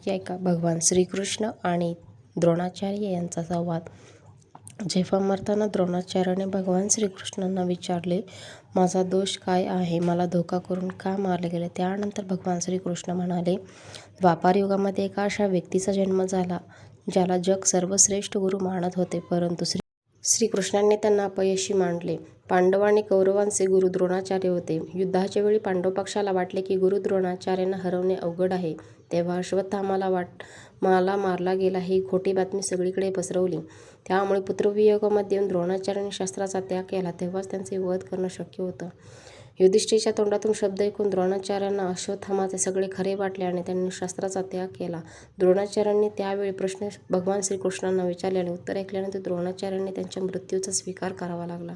की ऐका भगवान श्रीकृष्ण आणि द्रोणाचार्य यांचा संवाद. जेव्हा मरताना द्रोणाचार्याने भगवान श्रीकृष्णांना विचारले माझा दोष काय आहे? मला धोका करून का मारले गेले? त्यानंतर भगवान श्रीकृष्ण म्हणाले द्वापार युगामध्ये एका अशा व्यक्तीचा जन्म झाला ज्याला जग सर्वश्रेष्ठ गुरु मानत होते परंतु श्री श्रीकृष्णांनी त्यांना अपयशी मानले. पांडव आणि कौरवांचे गुरु द्रोणाचार्य होते. युद्धाच्या वेळी पांडव पक्षाला वाटले की गुरु द्रोणाचार्यांना हरवणे अवघड आहे. तेव्हा अश्वत्थामाला वाट माला मारला गेला ही खोटी बातमी सगळीकडे पसरवली. त्यामुळे पुत्रवियोगामध्ये येऊन द्रोणाचार्यांनी शस्त्राचा त्याग केला तेव्हाच त्यांचे वध करणं शक्य होतं. युधिष्ठिरच्या तोंडातून शब्द ऐकून द्रोणाचार्यांना अश्वत्थामाचे सगळे खरे वाटले आणि त्यांनी शस्त्राचा त्याग केला. द्रोणाचार्यांनी त्यावेळी प्रश्न भगवान श्रीकृष्णांना विचारले आणि उत्तर ऐकल्यानंतर द्रोणाचार्यांनी त्यांच्या मृत्यूचा स्वीकार करावा लागला.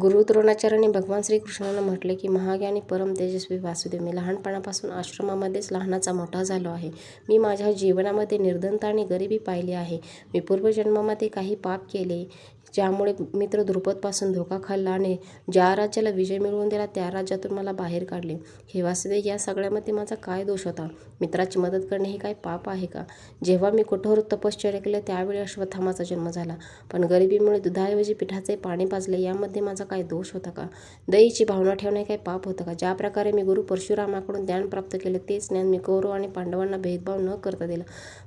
गुरु द्रोणाचार्यांनी भगवान श्रीकृष्णांना म्हटले की महाज्ञानी परम तेजस्वी वासुदेव मी लहानपणापासून आश्रमामध्येच लहानाचा मोठा झालो आहे. मी माझ्या जीवनामध्ये निर्धनता आणि गरिबी पाहिली आहे. मी पूर्वजन्मामध्ये काही पाप केले. ज्यामुळे मित्र द्रुपदपासून धोका खाल्ला आणि ज्या राज्याला विजय मिळवून दिला त्या राज्यातून मला बाहेर काढले. हे वासुदेव या सगळ्यामध्ये माझा काय दोष होता? मित्राची मदत करणे हे काय पाप आहे का? जेव्हा मी कठोर तपश्चर्या केले त्यावेळी अश्वत्थामाचा जन्म झाला. पण गरिबीमुळे दुधाऐवजी पिठाचे पाणी पाजले यामध्ये माझा काय दोष होता का? दहीची भावना ठेवणे काय पाप होतं का? ज्या प्रकारे मी गुरु परशुरामाकडून ज्ञान प्राप्त केले तेच ज्ञान मी कौरव आणि पांडवांना भेदभाव न करता दिला.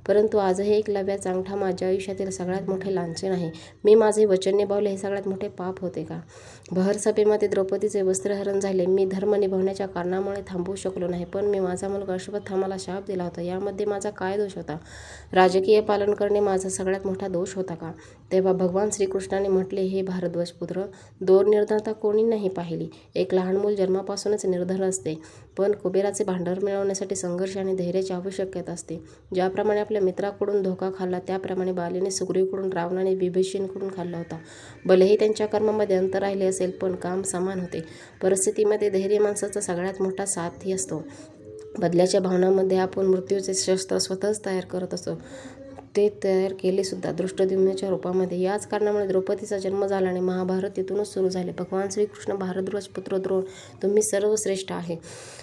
परंतु आजही एक लव्या चांगठा माझ्या आयुष्यातील सगळ्यात मोठे लांछन आहे. मी माझे वचन निभावले हे सगळ्यात मोठे पाप होते का? बहरसभेमध्ये द्रौपदीचे वस्त्रहरण झाले. मी धर्म निभावण्याच्या कारणामुळे थांबवू शकलो नाही पण मी माझा मुलगा अश्वत्थामाला शाप दिला होता. यामध्ये माझा काय दोष होता? राजकीय पालन करणे माझा सगळ्यात मोठा दोष होता का? तेव्हा भगवान श्रीकृष्णाने म्हटले हे भारद्वाज पुत्र दोन निर्धनता कोणी नाही पाहिली. एक लहान मूल जन्मापासूनच निर्धन असते पण कुबेराचे भांडार मिळवण्यासाठी संघर्ष आणि धैर्याची आवश्यकता असते. ज्याप्रमाणे आपल्या मित्राकडून धोका खाल्ला त्याप्रमाणे बालीने सुग्रीवकडून रावणाने विभीषणकडून खाल्ला. होता. भलेही त्यांच्या कर्मामध्ये अंतर राहिले असेल पण काम समान होते. परिस्थितीमध्ये धैर्य माणसाचा सगळ्यात मोठा साथही असतो. बदल्याच्या भावनामध्ये आपण मृत्यूचे शस्त्र स्वतःच तयार करत असतो. ते तयार केले सुद्धा. दृष्टद्युम्नाच्या रूपामध्ये याच कारणामुळे द्रौपदीचा जन्म झाला आणि महाभारत तिथूनच सुरू झाले. भगवान श्रीकृष्ण भारद्वाज पुत्र द्रोण तुम्ही सर्वश्रेष्ठ आहे.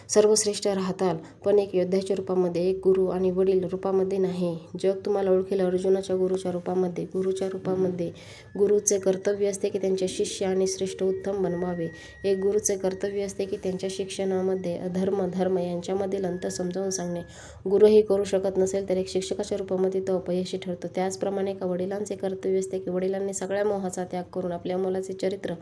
सर्वश्रेष्ठ राहताल पण एक योद्ध्याच्या रूपामध्ये एक गुरु आणि वडील रूपामध्ये नाही. जग तुम्हाला ओळखेल अर्जुनाच्या गुरुच्या रूपामध्ये. गुरुच्या रूपामध्ये गुरुचे कर्तव्य असते की त्यांचे शिष्य आणि श्रेष्ठ उत्तम बनवावे. एक गुरुचे कर्तव्य असते की त्यांच्या शिक्षणामध्ये अधर्म धर्म यांच्यामधील अंतर समजावून सांगणे. गुरुही करू शकत नसेल तर एक शिक्षकाच्या रूपामध्ये तो अपयशी ठरतो. त्याचप्रमाणे एका वडिलांचे कर्तव्य असते की वडिलांनी सगळ्या मोहाचा त्याग करून आपल्या मुलाचे चरित्र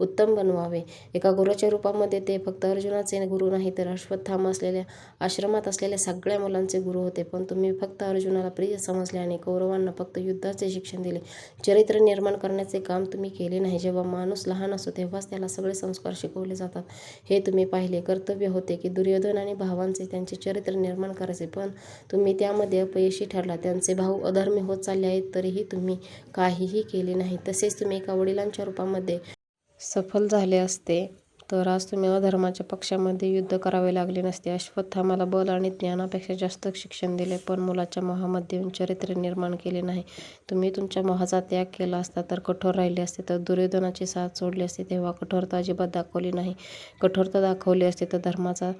उत्तम बनवावे. एका गुरुच्या रूपामध्ये ते फक्त अर्जुनाचे गुरु नाही तर अश्वत्थाम असलेल्या आश्रमात असलेल्या सगळ्या मुलांचे गुरु होते. पण तुम्ही फक्त अर्जुनाला प्रिय समजले आणि कौरवांना फक्त युद्धाचे शिक्षण दिले. चरित्र निर्माण करण्याचे काम तुम्ही केले नाही. जेव्हा माणूस लहान असतो तेव्हाच त्याला सगळे संस्कार शिकवले जातात. हे तुम्ही पाहिले. कर्तव्य होते की दुर्योधन आणि भावांचे त्यांचे चरित्र निर्माण करायचे. पण तुम्ही त्यामध्ये अपयशी ठरला. त्यांचे भाऊ अधर्मी होत चालले आहेत तरीही तुम्ही काहीही केले नाही. तसेच तुम्ही एका वडिलांच्या रूपामध्ये सफल झाले असते. तर आज तुम्ही अधर्माच्या पक्षामध्ये युद्ध करावे लागले नसते. अश्वत्थामाला बल आणि ज्ञानापेक्षा जास्त शिक्षण दिले पण मुलाच्या मोहामध्ये येऊन चरित्र निर्माण केले नाही. तुम्ही तुमच्या मोहाचा त्याग केला असता तर कठोर राहिले असते तर दुर्योधनाची साथ सोडली असते तेव्हा कठोरता अजिबात दाखवली नाही. कठोरता दाखवली असते तर धर्माचा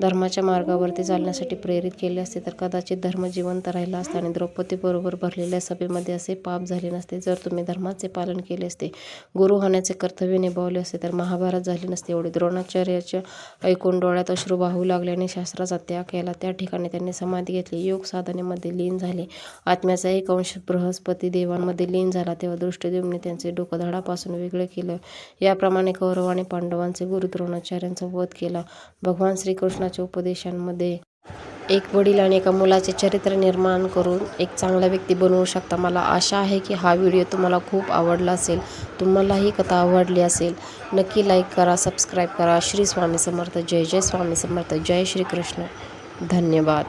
धर्माच्या मार्गावरती चालण्यासाठी प्रेरित केले असते तर कदाचित धर्म जिवंत राहिला असता आणि द्रौपदीबरोबर भरलेल्या सभेमध्ये असे पाप झाले नसते. जर तुम्ही धर्माचे पालन केले असते गुरु होण्याचे कर्तव्य निभावले असते तर महाभारत झाले नसते. एवढे द्रोणाचार्याच्या ऐकून डोळ्यात अश्रू वाहू लागल्याने शास्त्राचा त्याग केला. त्या ठिकाणी त्यांनी समाधी घेतली. योग साधनेमध्ये लीन झाले. आत्म्याचा एक अंश बृहस्पती देवांमध्ये लीन झाला. तेव्हा दृष्टदेवने त्यांचे डोकं धडापासून वेगळं केलं. याप्रमाणे कौरव आणि पांडवांचे गुरु द्रोणाचार्यांचा वध केला. भगवान श्रीकृष्णाच्या उपदेशांमध्ये एक वडील आणि एका मुलाचे चरित्र निर्माण करून एक चांगला व्यक्ती बनवू शकता. मला आशा आहे की हा व्हिडिओ तुम्हाला खूप आवडला असेल. तुम्हाला ही कथा आवडली असेल. नक्की लाईक करा सबस्क्राईब करा. श्री स्वामी समर्थ. जय जय स्वामी समर्थ. जय श्रीकृष्ण. धन्यवाद.